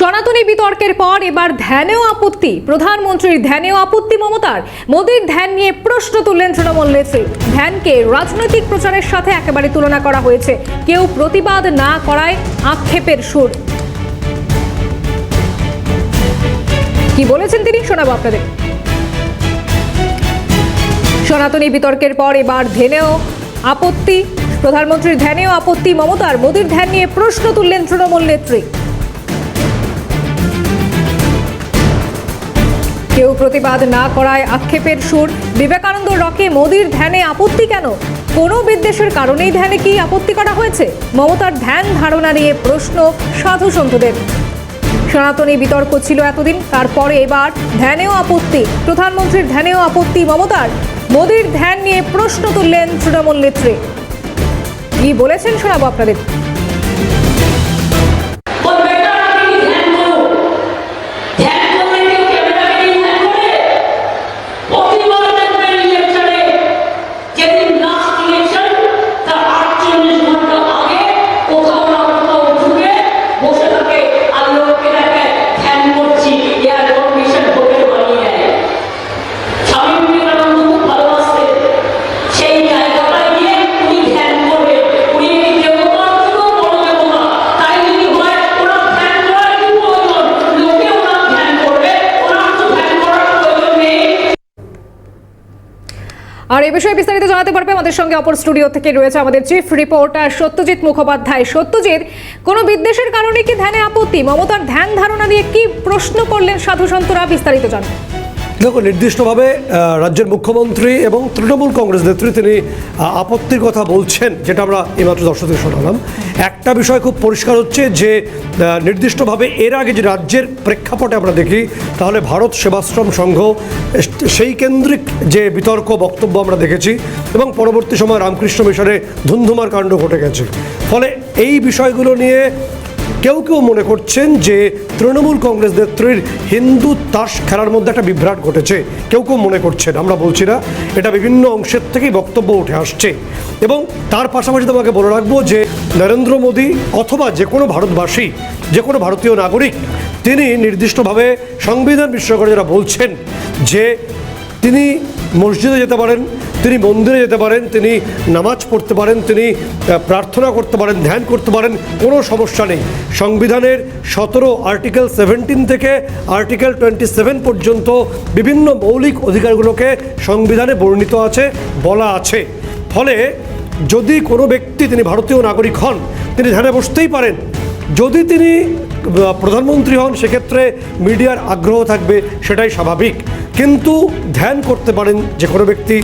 সনাতনী বিতর্কের পর এবার ধ্যানেও আপত্তি। প্রধানমন্ত্রীর ধ্যানেও আপত্তি মমতার। মোদীর ধ্যান নিয়ে প্রশ্ন তুললেন তৃণমূল নেত্রী। ধ্যানকে রাজনৈতিক প্রচারের সাথে একেবারে তুলনা করা হয়েছে। কেউ প্রতিবাদ না করায় আক্ষেপের সুর। কি বলেছেন তিনি? শোনাবো আপনাদের। সনাতনী বিতর্কের পর এবার ধ্যানেও আপত্তি। প্রধানমন্ত্রীর ধ্যানেও আপত্তি। মমতার মোদীর ধ্যান নিয়ে প্রশ্ন তুললেন তৃণমূল নেত্রী। কেউ প্রতিবাদ না করায় আক্ষেপের সুর। বিবেকানন্দ রকে মোদীর ধ্যানে আপত্তি কেন? কোনো বিদ্বেষের কারণেই ধ্যানে কি আপত্তি করা হয়েছে? মমতার ধ্যান ধারণা নিয়ে প্রশ্ন সাধু সন্তদের। সনাতনী বিতর্ক ছিল এতদিন, তারপরে এবার ধ্যানেও আপত্তি। প্রধানমন্ত্রীর ধ্যানেও আপত্তি মমতার। মোদীর ধ্যান নিয়ে প্রশ্ন তুললেন তৃণমূল নেত্রী। কি বলেছেন শোনাবো আপনাদের? আর এই বিষয়ে বিস্তারিত জানাতে পারবে আমাদের সঙ্গে অপর স্টুডিও থেকে রয়েছে আমাদের চিফ রিপোর্টার সত্যজিৎ মুখোপাধ্যায়। সত্যজিৎ, কোনো বিদ্বেষের কারণে কি ধ্যানে আপত্তি? মমতার ধ্যান ধারণা দিয়ে কি প্রশ্ন করলেন সাধু সন্তরা? বিস্তারিত জান দেখো, নির্দিষ্টভাবে রাজ্যের মুখ্যমন্ত্রী এবং তৃণমূল কংগ্রেস নেত্রী তিনি আপত্তির কথা বলছেন, যেটা আমরা এইমাত্র দর্শকদের শোনালাম। একটা বিষয় খুব পরিষ্কার হচ্ছে যে নির্দিষ্টভাবে এর আগে যে রাজ্যের প্রেক্ষাপটে আমরা দেখি, তাহলে ভারত সেবাশ্রম সংঘ, সেই কেন্দ্রিক যে বিতর্ক, বক্তব্য আমরা দেখেছি, এবং পরবর্তী সময় রামকৃষ্ণ মিশনে ধুন্ধুমার কাণ্ড ঘটে গেছে। ফলে এই বিষয়গুলো নিয়ে কেউ কেউ মনে করছেন যে তৃণমূল কংগ্রেস নেত্রীর হিন্দু তাস খেলার মধ্যে একটা বিভ্রাট ঘটেছে। কেউ কেউ মনে করছেন, আমরা বলছি না। এটা বিভিন্ন অংশের থেকেই বক্তব্য উঠে আসছে। এবং তার পাশাপাশি তোমাকে বলে রাখব যে নরেন্দ্র মোদী অথবা যে কোনো ভারতবাসী, যে কোনো ভারতীয় নাগরিক, তিনি নির্দিষ্টভাবে সংবিধান বিশ্লেষণ করে যারা বলছেন যে তিনি মসজিদে যেতে পারেন, তিনি মন্দিরে যেতে পারেন, তিনি নামাজ পড়তে পারেন, তিনি প্রার্থনা করতে পারেন, ধ্যান করতে পারেন, কোনো সমস্যা নেই। সংবিধানের সতেরো আর্টিকেল সেভেন্টিন থেকে আর্টিকেল টোয়েন্টি সেভেন পর্যন্ত বিভিন্ন মৌলিক অধিকারগুলোকে সংবিধানে বর্ণিত আছে, বলা আছে। ফলে, যদি কোনো ব্যক্তি তিনি ভারতীয় নাগরিক হন, তিনি ধ্যানে বসতেই পারেন। যদি তিনি প্রধানমন্ত্রী হন, সেক্ষেত্রে মিডিয়ার আগ্রহ থাকবে, সেটাই স্বাভাবিক। কিন্তু ধ্যান করতে পারেন যে কোনো ব্যক্তি,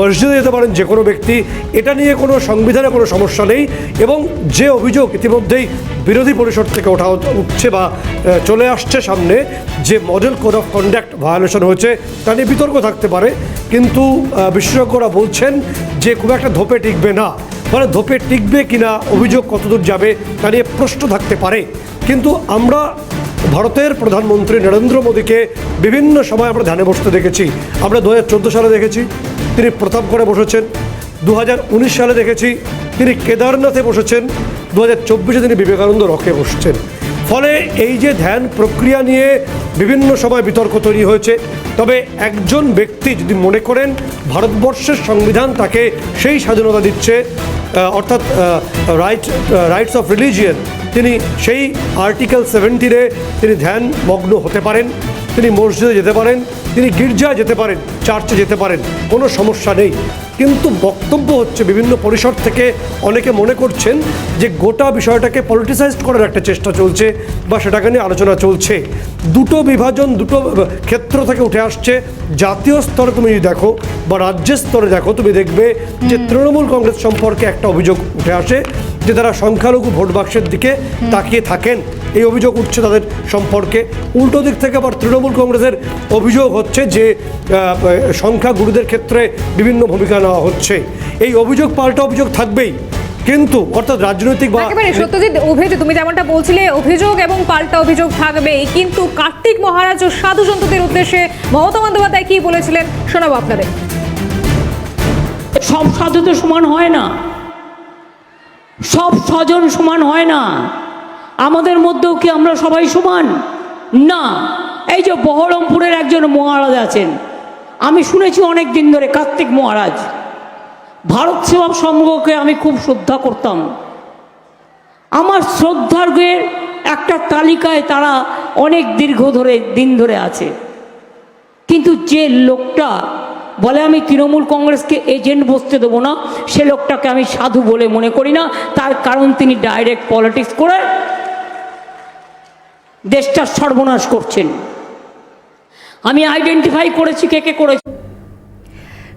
মসজিদে যেতে পারেন যে কোনো ব্যক্তি, এটা নিয়ে কোনো সংবিধানে কোনো সমস্যা নেই এবং যে অভিযোগ ইতিমধ্যেই বিরোধী পরিষদ থেকে ওঠা উঠছে বা চলে আসছে সামনে যে model code of conduct violation হয়েছে, তা নিয়ে বিতর্ক থাকতে পারে। কিন্তু বিশেষজ্ঞরা বলছেন যে খুব একটা ধোপে টিকবে না। মানে ধোপে টিকবে কিনা, অভিযোগ কতদূর যাবে, তা নিয়ে প্রশ্ন থাকতে পারে। কিন্তু আমরা ভারতের প্রধানমন্ত্রী নরেন্দ্র মোদীকে বিভিন্ন সময় আমরা ধ্যানে বসতে দেখেছি। আমরা দু হাজার চোদ্দ সালে দেখেছি, তিনি প্রতাপগড়ে বসেছেন। দু হাজার উনিশ সালে দেখেছি, তিনি কেদারনাথে বসেছেন। দু হাজার তিনি বিবেকানন্দ রকে বসছেন। ফলে এই যে ধ্যান প্রক্রিয়া নিয়ে বিভিন্ন সময় বিতর্ক তৈরি হয়েছে, তবে একজন ব্যক্তি যদি মনে করেন, ভারতবর্ষের সংবিধান তাকে সেই স্বাধীনতা দিচ্ছে অর্থাৎ রাইট রাইটস অফ রিলিজিয়ান তিনি সেই আর্টিকেল সেভেন্টিনে তিনি ধ্যান মগ্ন হতে পারেন। তিনি মসজিদে যেতে পারেন তিনি গির্জায় যেতে পারেন চার্চে যেতে পারেন কোনো সমস্যা নেই। কিন্তু বক্তব্য হচ্ছে বিভিন্ন পরিসর থেকে অনেকে মনে করছেন যে গোটা বিষয়টাকে পলিটিসাইজড করার একটা চেষ্টা চলছে বা সেটাকে নিয়ে আলোচনা চলছে। দুটো বিভাজন দুটো ক্ষেত্র থেকে উঠে আসছে। জাতীয় স্তরে তুমি যদি দেখো বা রাজ্যের স্তরে দেখো তুমি দেখবে যে তৃণমূল কংগ্রেস সম্পর্কে একটা অভিযোগ উঠে আসে। যে তারা সংখ্যালঘু ভোট বাক্সের দিকে তাকিয়ে থাকেন এই অভিযোগ উঠছে তাদের সম্পর্কে। উল্টো দিক থেকে আবার তৃণমূল কংগ্রেসের অভিযোগ হচ্ছে যে আহ, সংখ্যাগুরুদের ক্ষেত্রে বিভিন্ন ভূমিকা নেওয়া হচ্ছে। এই অভিযোগ পাল্টা অভিযোগ থাকবেই। কিন্তু অর্থাৎ রাজনৈতিক বা সত্যজিৎ অভিযোগ তুমি যেমনটা বলছিলে অভিযোগ এবং পাল্টা অভিযোগ থাকবেই। কিন্তু কার্তিক মহারাজ ও সাধু সন্তদের উদ্দেশ্যে মমতা বন্দ্যোপাধ্যায় কি বলেছিলেন শোনাবো আপনাদের। সব সাধু তো সমান হয় না। সব স্বজন সমান হয় না। আমাদের মধ্যেও কি আমরা সবাই সমান? না। এই যে বহরমপুরের একজন মহারাজ আছেন। আমি শুনেছি অনেক দিন ধরে, কার্তিক মহারাজ। ভারত সেবা সংঘকে আমি খুব শ্রদ্ধা করতাম। আমার শ্রদ্ধার্ঘের একটা তালিকায় তারা অনেক দীর্ঘ ধরে, দিন ধরে আছে। কিন্তু যে লোকটা বলে আমি তৃণমূল কংগ্রেসকে এজেন্ট বসতে দেবো না, সে লোকটাকে আমি সাধু বলে মনে করি না, তার কারণ তিনি ডাইরেক্ট পলিটিক্স করে দেশটার সর্বনাশ করছেন। আমি আইডেন্টিফাই করেছি কে কে করেছি।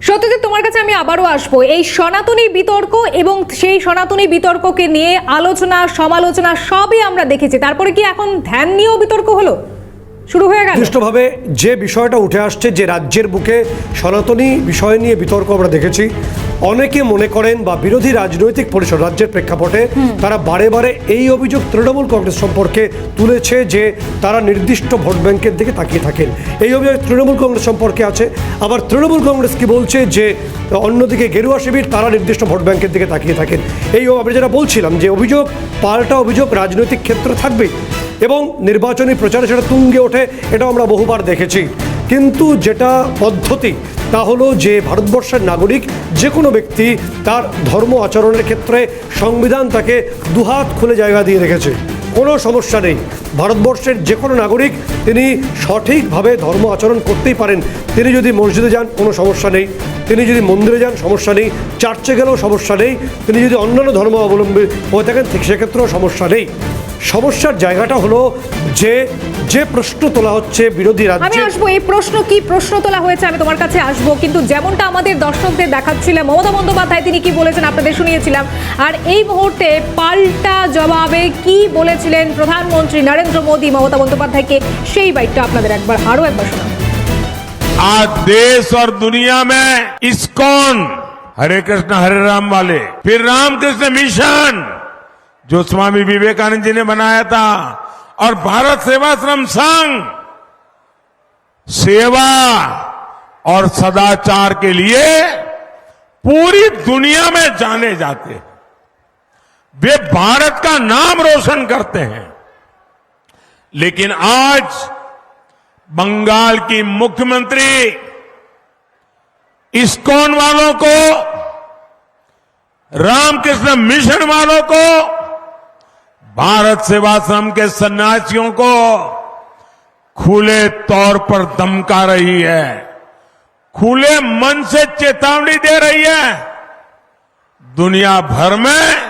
সত্যজিৎ, তোমার কাছে আমি আবারও আসব। এই সনাতনী বিতর্ক এবং সেই সনাতনী বিতর্ককে নিয়ে আলোচনা, সমালোচনা সবই আমরা দেখেছি। তারপরে কি এখন ধ্যান নিয়েও বিতর্ক হলো? শুরু হয়ে গেল। নির্দিষ্টভাবে যে বিষয়টা উঠে আসছে যে রাজ্যের বুকে সনাতনী বিষয় নিয়ে বিতর্ক আমরা দেখেছি অনেকে মনে করেন বা বিরোধী রাজনৈতিক পরিষদ রাজ্যের প্রেক্ষাপটে তারা বারে বারে এই অভিযোগ তৃণমূল কংগ্রেস সম্পর্কে তুলেছে যে তারা নির্দিষ্ট ভোট ব্যাংকের দিকে তাকিয়ে থাকেন। এই অভিযোগ তৃণমূল কংগ্রেস সম্পর্কে আছে। আবার তৃণমূল কংগ্রেস কি বলছে যে অন্যদিকে গেরুয়া শিবির তারা নির্দিষ্ট ভোট ব্যাংকের দিকে তাকিয়ে থাকেন। এই আমি যেটা বলছিলাম যে অভিযোগ পাল্টা অভিযোগ রাজনৈতিক ক্ষেত্রে থাকবেই। এবং নির্বাচনী প্রচারে সেটা তুঙ্গে ওঠে, এটাও আমরা বহুবার দেখেছি। কিন্তু যেটা পদ্ধতি, তা হলো যে ভারতবর্ষের নাগরিক যে কোনো ব্যক্তি তার ধর্ম আচরণের ক্ষেত্রে সংবিধান তাকে দুহাত খুলে জায়গা দিয়ে রেখেছে। কোনো সমস্যা নেই। ভারতবর্ষের যে কোনো নাগরিক তিনি সঠিকভাবে ধর্ম আচরণ করতেই পারেন। তিনি যদি মসজিদে যান, কোনো সমস্যা নেই। তিনি যদি মন্দিরে যান, সমস্যা নেই। চার্চে গেলেও সমস্যা নেই। তিনি যদি অন্যান্য ধর্ম অবলম্বী হয়ে থাকেন, ঠিক সেক্ষেত্রেও সমস্যা নেই। সমস্যার জায়গাটা হলো যে যে প্রশ্ন তোলা হচ্ছে বিরোধী আমি রাজ্যে আসবো এই প্রশ্ন কি প্রশ্ন তোলা হয়েছে আমি তোমার কাছে আসবো কিন্তু যেমনটা আমাদের দর্শকদের দেখাচ্ছিলাম মমতা বন্দ্যোপাধ্যায় তিনি কি বলেছেন আপনাদের শুনিয়েছিলাম আর এই মুহূর্তে পাল্টা জবাবে কি বলেছিলেন প্রধানমন্ত্রী নরেন্দ্র মোদী মমতা বন্দ্যোপাধ্যায়কে সেই বাইকটা আপনাদের একবার আরো একবার শোনাবো आज देश और दुनिया में इस्कॉन हरे कृष्ण हरे राम वाले फिर रामकृष्ण मिशन जो स्वामी विवेकानंद जी ने बनाया था। और भारत सेवाश्रम संघ सेवा और सदाचार के लिए पूरी दुनिया में जाने जाते हैं। वे भारत का नाम रोशन करते हैं। लेकिन आज बंगाल की मुख्यमंत्री इस्कॉन वालों को, रामकृष्ण मिशन वालों को भारत सेवाश्रम के सन्यासियों को खुले तौर पर धमका रही है। खुले मन से चेतावनी दे रही है। दुनिया भर में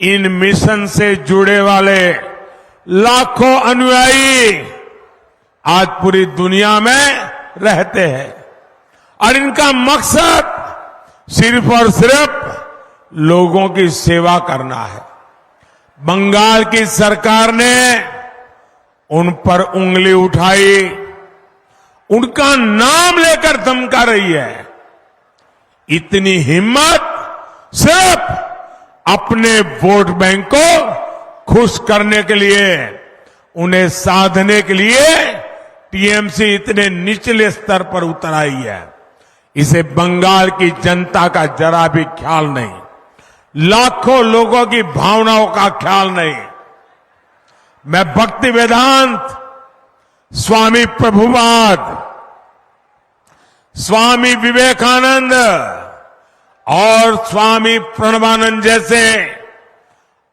इन मिशन से जुड़े वाले लाखों अनुयायी आज पूरी दुनिया में रहते हैं। और इनका मकसद सिर्फ़ और सिर्फ़ लोगों की सेवा करना है। बंगाल की सरकार ने उन पर उंगली उठाई। उनका नाम लेकर धमका रही है। इतनी हिम्मत सिर्फ़ अपने वोट बैंक को खुश करने के लिए, उन्हें साधने के लिए टीएमसी इतने निचले स्तर पर उतर आई है। इसे बंगाल की जनता का जरा भी ख्याल नहीं। लाखों लोगों की भावनाओं का ख्याल नहीं। मैं भक्ति वेदांत, स्वामी प्रभुवाद स्वामी विवेकानंद और स्वामी प्रणवानंद जैसे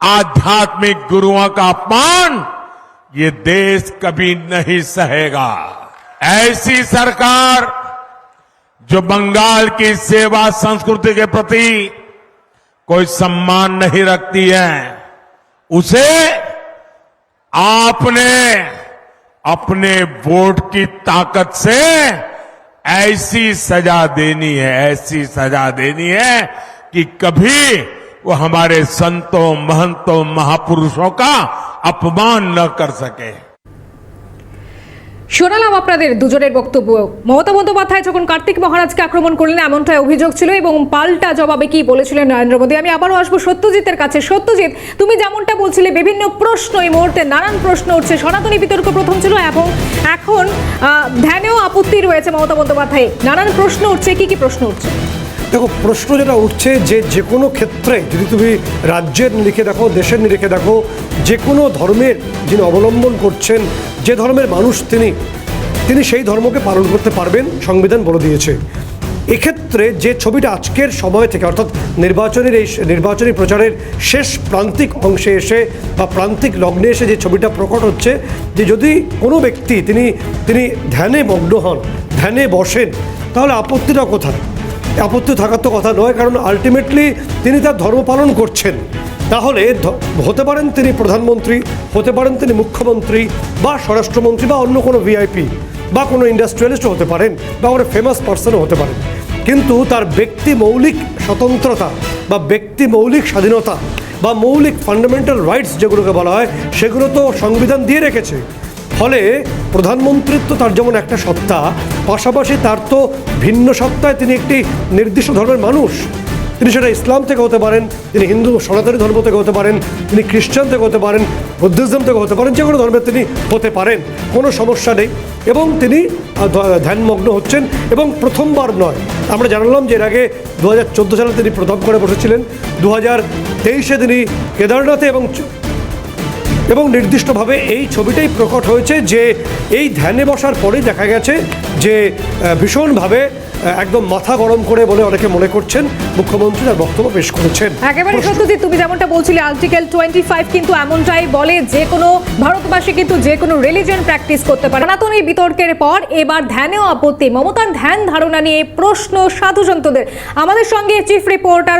आध्यात्मिक गुरुओं का अपमान ये देश कभी नहीं सहेगा। ऐसी सरकार जो बंगाल की सेवा संस्कृति के प्रति कोई सम्मान नहीं रखती है। उसे आपने अपने वोट की ताकत से ऐसी सजा देनी है, ऐसी सजा देनी है कि कभी वो हमारे संतों, महंतों, महापुरुषों का अपमान न कर सके। শোনালাম আপনাদের দুজনের বক্তব্য। মমতা বন্দ্যোপাধ্যায় যখন কার্তিক মহারাজকে আক্রমণ করলেন, এমনটাই অভিযোগ ছিল এবং পাল্টা জবাবে কি বলেছিলেন নরেন্দ্র মোদী? আমি আবারও আসব সত্যজিতের কাছে। সত্যজিৎ, তুমি যেমনটা বলছিলে, বিভিন্ন প্রশ্ন এই মুহূর্তে, নানান প্রশ্ন উঠছে। সনাতনী বিতর্ক প্রথম ছিল এবং এখন ধ্যানেও আপত্তি রয়েছে মমতা বন্দ্যোপাধ্যায় নানান প্রশ্ন উঠছে, কি কি প্রশ্ন উঠছে? দেখো, প্রশ্ন যেটা উঠছে যে যে কোনো ক্ষেত্রে, যদি তুমি রাজ্যের নিরিখে দেখো, দেশের নিরিখে দেখো যে কোনো ধর্মের যিনি অবলম্বন করছেন, যে ধর্মের মানুষ তিনি তিনি সেই ধর্মকে পালন করতে পারবেন, সংবিধান বলে দিয়েছে। এক্ষেত্রে যে ছবিটা আজকের সময় থেকে, অর্থাৎ নির্বাচনের এই নির্বাচনী প্রচারের শেষ প্রান্তিক অংশে এসে বা প্রান্তিক লগ্নে এসে যে ছবিটা প্রকট হচ্ছে, যে যদি কোনো ব্যক্তি তিনি তিনি ধ্যানে মগ্ন হন, ধ্যানে বসেন, তাহলে আপত্তিটা কোথায়? আপত্তি থাকার তো কথা নয়, কারণ আলটিমেটলি তিনি তার ধর্ম পালন করছেন। তাহলে হতে পারেন তিনি প্রধানমন্ত্রী, হতে পারেন তিনি মুখ্যমন্ত্রী, বা স্বরাষ্ট্রমন্ত্রী, বা অন্য কোনো ভিআইপি বা কোনো ইন্ডাস্ট্রিয়ালিস্টও হতে পারেন, বা কোনো ফেমাস পার্সনও হতে পারেন। কিন্তু তার ব্যক্তি মৌলিক স্বতন্ত্রতা, বা ব্যক্তি মৌলিক স্বাধীনতা, বা মৌলিক ফান্ডামেন্টাল রাইটস যেগুলোকে বলা হয়, সেগুলো তো সংবিধান দিয়ে রেখেছে। ফলে প্রধানমন্ত্রীর তো তার যেমন একটা সত্তা, পাশাপাশি তার তো ভিন্ন সত্তায় তিনি একটি নির্দিষ্ট ধর্মের মানুষ। তিনি সেটা ইসলাম থেকে হতে পারেন, তিনি হিন্দু সনাতনী ধর্ম থেকে হতে পারেন, তিনি খ্রিস্টান থেকে হতে পারেন, বুদ্ধিজম থেকে হতে পারেন, যে কোনো ধর্মের তিনি হতে পারেন, কোনো সমস্যা নেই। এবং তিনি ধ্যানমগ্ন হচ্ছেন এবং প্রথমবার নয়। আমরা জানালাম যে এর আগে দু হাজার চোদ্দ সালে তিনি প্রথম করে বসেছিলেন দু হাজার তেইশে তিনি কেদারনাথে এবং এবং নির্দিষ্টভাবে এই ছবিটাই প্রকট হয়েছে যে এই ধ্যানে বসার পরে দেখা গেছে যে ভীষণভাবে একদম মাথা গরম করে বলে অনেকে মনে করছেন মুখ্যমন্ত্রী তার বক্তব্য পেশ করেছেন। একেবারে সত্যজিৎ তুমি যেমনটা বলছিলে আর্টিকেল টোয়েন্টি ফাইভ কিন্তু এমনটাই বলে যে কোনো ভারতবাসী কিন্তু যে কোনো রিলিজিয়ন প্র্যাকটিস করতে পারে। সনাতন এই বিতর্কের পর এবার ধ্যানেও আপত্তি। মমতার ধ্যান ধারণা নিয়ে প্রশ্ন সাধু সন্তদের আমাদের সঙ্গে চিফ রিপোর্টার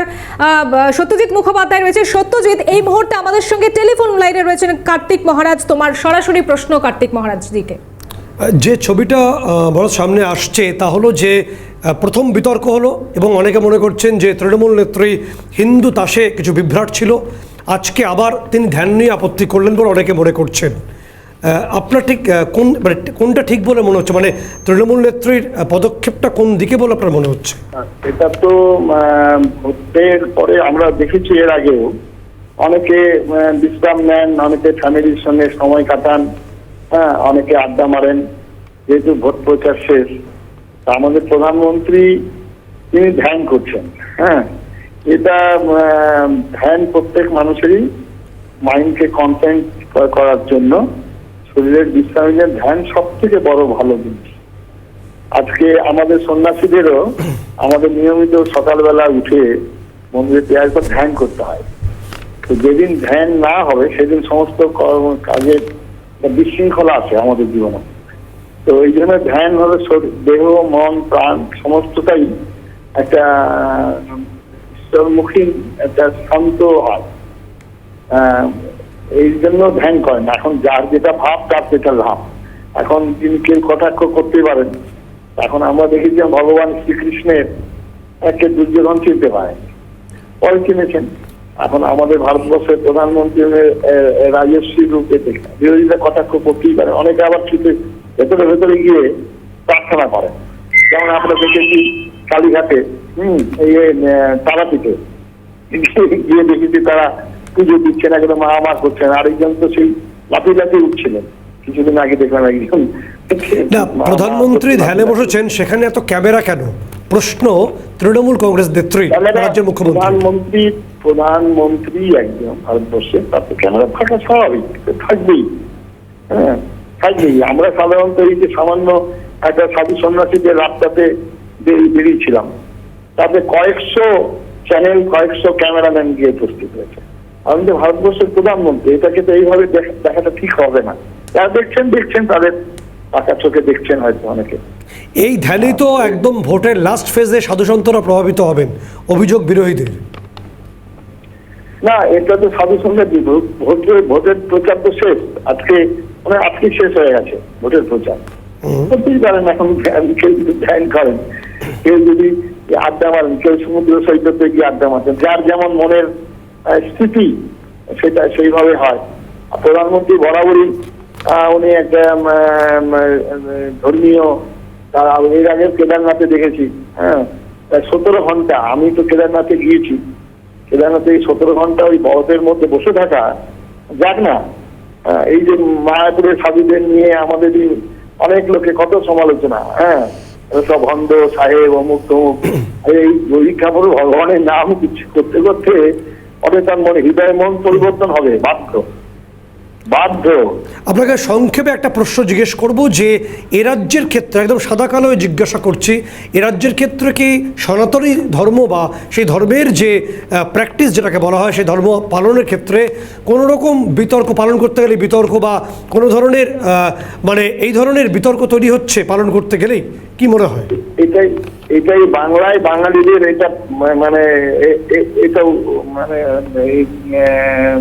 সত্যজিৎ মুখোপাধ্যায় রয়েছে। সত্যজিৎ এই মুহূর্তে আমাদের সঙ্গে টেলিফোন লাইনে রয়েছেন কার্তিক মহারাজ। তোমার সরাসরি প্রশ্ন কার্তিক মহারাজ দিকে যে ছবিটা বড় সামনে আসছে তা হলো যে প্রথম বিতর্ক হলো এবং অনেকে মনে করছেন যে তৃণমূল নেত্রী হিন্দু তাসে কিছু বিভ্রাট ছিল। আজকে আবার তিনি ধ্যান নিয়ে আপত্তি করলেন বলে অনেকে মনে করছেন। আপনার ঠিক কোন মানে কোনটা ঠিক বলে মনে হচ্ছে? মানে তৃণমূল নেত্রীর পদক্ষেপটা কোন দিকে বলে আপনার মনে হচ্ছে? এটা তো ভোটের পরে আমরা দেখেছি এর আগেও। অনেকে বিশ্রাম নেন, অনেকে ফ্যামিলির সঙ্গে সময় কাটান হ্যাঁ অনেকে আড্ডা মারেন। যেহেতু ভোট প্রচার শেষ আমাদের প্রধানমন্ত্রী তিনি ধ্যান করছেন হ্যাঁ? এটা ধ্যান প্রত্যেক মানুষেরই মাইন্ডকে কন্টেন্ট করার জন্য শরীরের বিশ্রামের ধ্যান সব থেকে বড় ভালো জিনিস। আজকে আমাদের সন্ন্যাসীদেরও আমাদের নিয়মিত সকালবেলা উঠে মন্দিরে প্রেয়ার করে ধ্যান করতে হয়। তো যেদিন ধ্যান না হবে সেদিন সমস্ত কাজের বিশৃঙ্খলা আছে আমাদের জীবনে। তো এই জন্য ধ্যান হলো দেহ, মন, প্রাণ, সমস্তটাই একটা, ঈশ্বরমুখী একটা শান্ত হয়। এই জন্য ধ্যান করেন। এখন যার যেটা ভাব, তার যেটা লাভ। এখন তিনি কেউ কটাক্ষ করতে পারেন এখন আমরা দেখেছি ভগবান শ্রীকৃষ্ণের একে দুর্যোধন চিনতে পারেন। পরে চিনেছেন। এখন আমাদের ভারতবর্ষের প্রধানমন্ত্রী রাজস্বী রূপে দেখেন। বিরোধীরা কটাক্ষ করতেই পারে অনেকে আবার ছুটে ভেতরে ভেতরে গিয়ে প্রার্থনা করেন যেমন আমরা দেখেছি কালীঘাটে হম এই তারাপীঠে। গিয়ে দেখেছি তারা পুজো দিচ্ছেন একদম মা মা করছেন আরেকজন তো সেই লাফি লাফি উঠছিলেন। কিছুদিন আগে দেখলাম একজন না প্রধানমন্ত্রী ধ্যানে বসেছেন সেখানে এত ক্যামেরা কেন? প্রশ্ন তৃণমূল কংগ্রেস নেত্রী রাজ্যের মুখ্যমন্ত্রী। প্রধানমন্ত্রী প্রধানমন্ত্রী একজন ভারতবর্ষে তার তো ক্যামেরা থাকা স্বাভাবিক থাকবেই। হ্যাঁ থাকবেই আমরা সাধারণত এই যে সামান্য একটা সাধু সন্ন্যাসীদের রাস্তাতে বেরিয়ে- বেরিয়েছিলাম, তাতে কয়েকশো চ্যানেল কয়েকশো ক্যামেরাম্যান গিয়ে উপস্থিত হয়েছে। আমি তো ভারতবর্ষের প্রধানমন্ত্রী, এটাকে তো এইভাবে দেখ- দেখাটা ঠিক হবে না। যারা দেখছেন দেখছেন, তাদের পাকা চোখে দেখছেন হয়তো অনেকে। এই ধ্যানেই তো একদম ভোটের লাস্ট ফেজে সাধুসন্তরা প্রভাবিত হবেন, অভিযোগ বিরোধীদের। না এটা তো সাধু সঙ্গে ভোটের ভোটের প্রচার তো শেষ। আজকে মানে আজকে শেষ হয়ে গেছে ভোটের প্রচার। করতেই পারেন এখন ধ্যান- কেউ যদি ধ্যান করেন কেউ যদি আড্ডা মারেন কেউ সমুদ্র সৈকতে গিয়ে আড্ডা মারেন যার যেমন মনের স্থিতি সেটা সেইভাবে হয়। প্রধানমন্ত্রী বরাবরই উনি একটা ধর্মীয় তার এর আগে কেদারনাথে দেখেছি হ্যাঁ সতেরো ঘণ্টা আমি তো কেদারনাথে গিয়েছি। কেদারনাথে এই সতেরো ঘণ্টা ওই বরফের মধ্যে বসে থাকা যাক না। আহ, এই যে মায়াপুরের সাধুদের নিয়ে আমাদের অনেক লোকে কত সমালোচনা হ্যাঁ? সব অন্ধ সাহেব অমুক তমুক এই কাপড় ভগবানের নাম কিছু করতে করতে অনেক তার মনে হৃদয় মন পরিবর্তন হবে বাধ্য। বাধ্য। আপনাকে সংক্ষেপে একটা প্রশ্ন জিজ্ঞেস করব যে এ রাজ্যের ক্ষেত্রে একদম সাদা কালো জিজ্ঞাসা করছি এ রাজ্যের ক্ষেত্রে কি সনাতনী ধর্ম বা সেই ধর্মের যে প্র্যাকটিস যেটাকে বলা হয় সেই ধর্ম পালনের ক্ষেত্রে কোনো রকম বিতর্ক পালন করতে গেলে বিতর্ক বা কোনো ধরনের মানে এই ধরনের বিতর্ক তৈরি হচ্ছে পালন করতে গেলেই? কি মনে হয়? এটাই এটাই বাংলায় বাঙালিদের এটা মানে এ- এ- এটাও মানে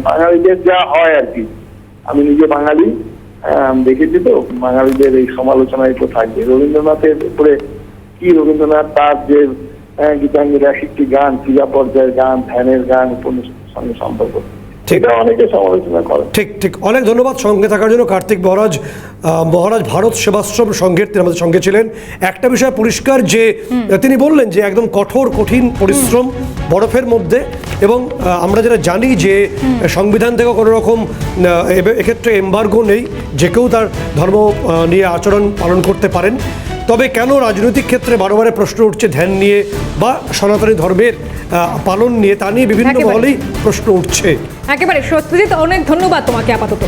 বাঙালিদের যা হয় আর কি। আমি নিজে বাঙালি দেখেছি তো, বাঙালিদের এই সমালোচনায় তো থাকবে রবীন্দ্রনাথের উপরে কি রবীন্দ্রনাথ তার যে গীতাঙ্গের একটি গান ক্রিয়া পর্যায়ের গান, ধ্যানের গান, উপন্যাসের সঙ্গে সম্পর্ক। ঠিক। অনেকে সমালোচনা করে। ঠিক ঠিক। অনেক ধন্যবাদ সঙ্গে থাকার জন্য। কার্তিক মহারাজ মহারাজ ভারত সেবাশ্রম সংঘের তিনি আমাদের সঙ্গে ছিলেন। একটা বিষয় পরিষ্কার যে তিনি বললেন যে একদম কঠোর কঠিন পরিশ্রম বরফের মধ্যে এবং আহ, আমরা যেটা জানি যে সংবিধান থেকে কোনো রকম আহ, এক্ষেত্রে এম্বার্গো নেই যে কেউ তার ধর্ম নিয়ে আচরণ পালন করতে পারেন। তবে কেন রাজনৈতিক ক্ষেত্রে বারে বারে প্রশ্ন উঠছে ধ্যান নিয়ে বা সনাতনী ধর্মের পালন নিয়ে তা নিয়ে বিভিন্ন। মহলেই প্রশ্ন উঠছে একেবারে সত্যজিৎ অনেক ধন্যবাদ তোমাকে আপাতত